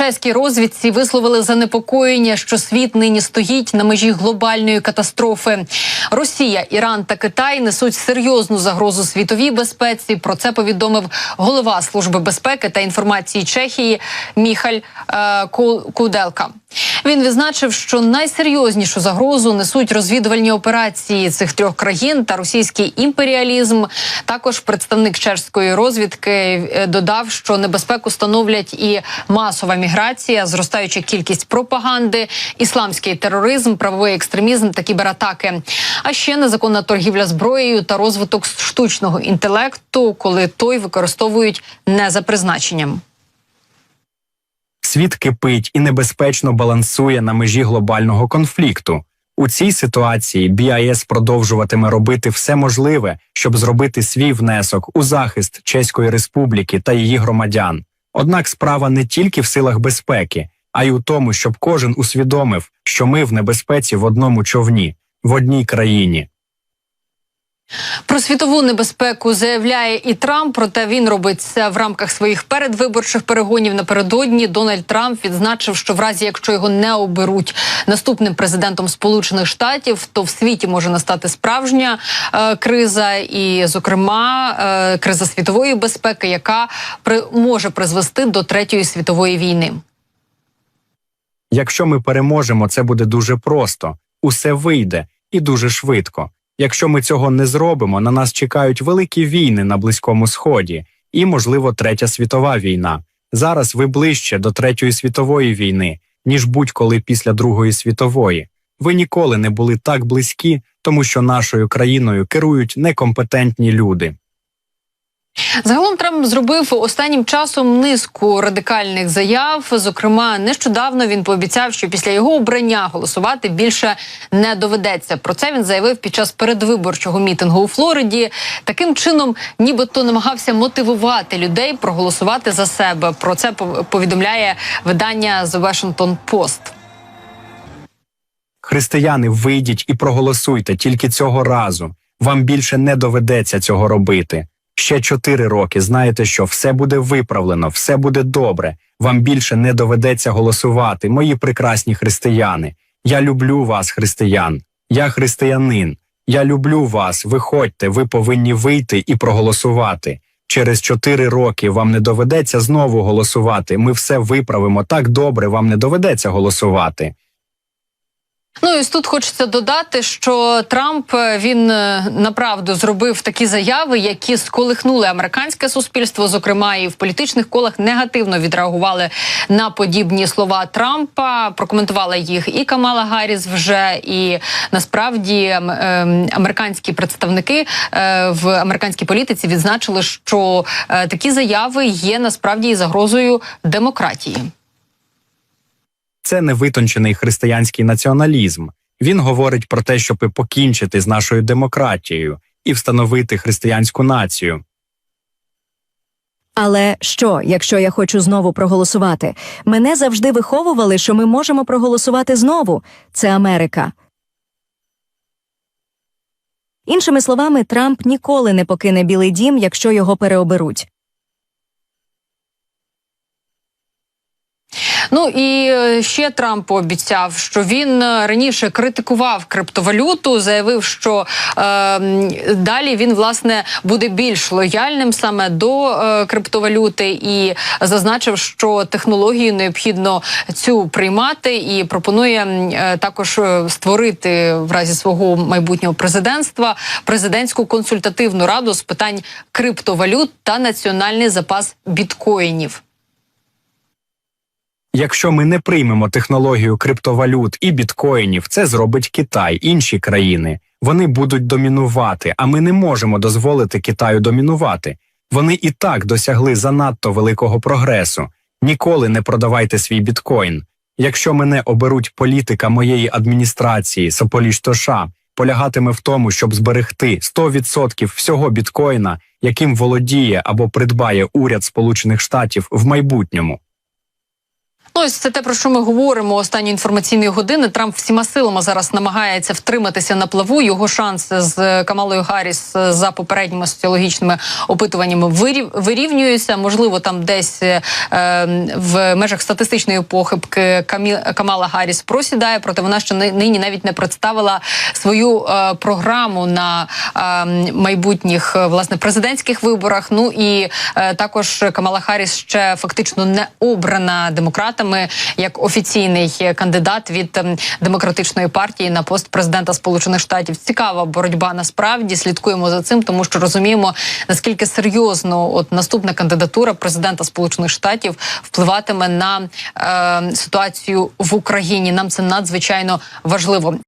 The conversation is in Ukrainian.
чеській розвідці висловили занепокоєння, що світ нині стоїть на межі глобальної катастрофи. Росія, Іран та Китай несуть серйозну загрозу світовій безпеці. Про це повідомив голова служби безпеки та інформації Чехії Міхаль е, Ку- Куделка. Він відзначив, що найсерйознішу загрозу несуть розвідувальні операції цих трьох країн та російський імперіалізм. Також представник чешської розвідки е, додав, що небезпеку становлять і масова міграція, зростаюча кількість пропаганди, ісламський тероризм, правовий екстремізм та кібератаки. А ще незаконна торгівля зброєю та розвиток штучного інтелекту, коли той використовують не за призначенням. Світ кипить і небезпечно балансує на межі глобального конфлікту. У цій ситуації БІАЕС продовжуватиме робити все можливе, щоб зробити свій внесок у захист Чеської Республіки та її громадян. Однак справа не тільки в силах безпеки, а й у тому, щоб кожен усвідомив, що ми в небезпеці в одному човні, в одній країні. Про світову небезпеку заявляє і Трамп. Проте він робить це в рамках своїх передвиборчих перегонів. Напередодні Дональд Трамп відзначив, що в разі, якщо його не оберуть наступним президентом Сполучених Штатів, то в світі може настати справжня е, криза, і, зокрема, е, криза світової безпеки, яка при може призвести до третьої світової війни. Якщо ми переможемо, це буде дуже просто, усе вийде і дуже швидко. Якщо ми цього не зробимо, на нас чекають великі війни на Близькому Сході і, можливо, третя світова війна. Зараз ви ближче до третьої світової війни, ніж будь-коли після Другої світової. Ви ніколи не були так близькі, тому що нашою країною керують некомпетентні люди. Загалом Трамп зробив останнім часом низку радикальних заяв. Зокрема, нещодавно він пообіцяв, що після його обрання голосувати більше не доведеться. Про це він заявив під час передвиборчого мітингу у Флориді. Таким чином, нібито намагався мотивувати людей проголосувати за себе. Про це пов- повідомляє видання The Washington Post. Християни, вийдіть і проголосуйте тільки цього разу. Вам більше не доведеться цього робити. Ще чотири роки знаєте, що все буде виправлено, все буде добре. Вам більше не доведеться голосувати, мої прекрасні християни. Я люблю вас, християн. Я християнин. Я люблю вас. Виходьте, ви повинні вийти і проголосувати. Через чотири роки вам не доведеться знову голосувати. Ми все виправимо так добре. Вам не доведеться голосувати. Ну і тут хочеться додати, що Трамп е, він е, направду зробив такі заяви, які сколихнули американське суспільство. Зокрема, і в політичних колах негативно відреагували на подібні слова Трампа. Прокоментувала їх і Камала Гарріс вже і насправді ем, ем, американські представники е, в американській політиці відзначили, що такі заяви є насправді загрозою демократії. Це невитончений християнський націоналізм. Він говорить про те, щоб покінчити з нашою демократією і встановити християнську націю. Але що, якщо я хочу знову проголосувати? Мене завжди виховували, що ми можемо проголосувати знову. Це Америка. Іншими словами, Трамп ніколи не покине Білий дім, якщо його переоберуть. Ну і е, ще Трамп пообіцяв, що він е, раніше критикував криптовалюту, заявив, що е, далі він власне буде більш лояльним саме до е, криптовалюти, і зазначив, що технологію необхідно цю приймати, і пропонує е, також е, створити в разі свого майбутнього президентства президентську консультативну раду з питань криптовалют та національний запас біткоїнів. Якщо ми не приймемо технологію криптовалют і біткоїнів, це зробить Китай, інші країни. Вони будуть домінувати, а ми не можемо дозволити Китаю домінувати. Вони і так досягли занадто великого прогресу. Ніколи не продавайте свій біткоін. Якщо мене оберуть політика моєї адміністрації Сополіш Тоша, полягатиме в тому, щоб зберегти 100% всього біткоїна, яким володіє або придбає уряд Сполучених Штатів в майбутньому. Ну, ось це те, про що ми говоримо останні інформаційні години. Трамп всіма силами зараз намагається втриматися на плаву. Його шанси з Камалою Гарріс е, за попередніми соціологічними опитуваннями вирів- вирівнюються. Можливо, там десь е, в межах статистичної похибки Камі, Камала Гарріс просідає, проте вона ще ни- нині навіть не представила свою е, програму на е, майбутніх власне президентських виборах. Ну і е, також Камала Харріс ще фактично не обрана демократами як офіційний кандидат від ем, демократичної партії на пост президента Сполучених Штатів. Цікава боротьба насправді слідкуємо за цим, тому що розуміємо наскільки серйозно от наступна кандидатура президента Сполучених Штатів впливатиме на е, ситуацію в Україні. Нам це надзвичайно важливо.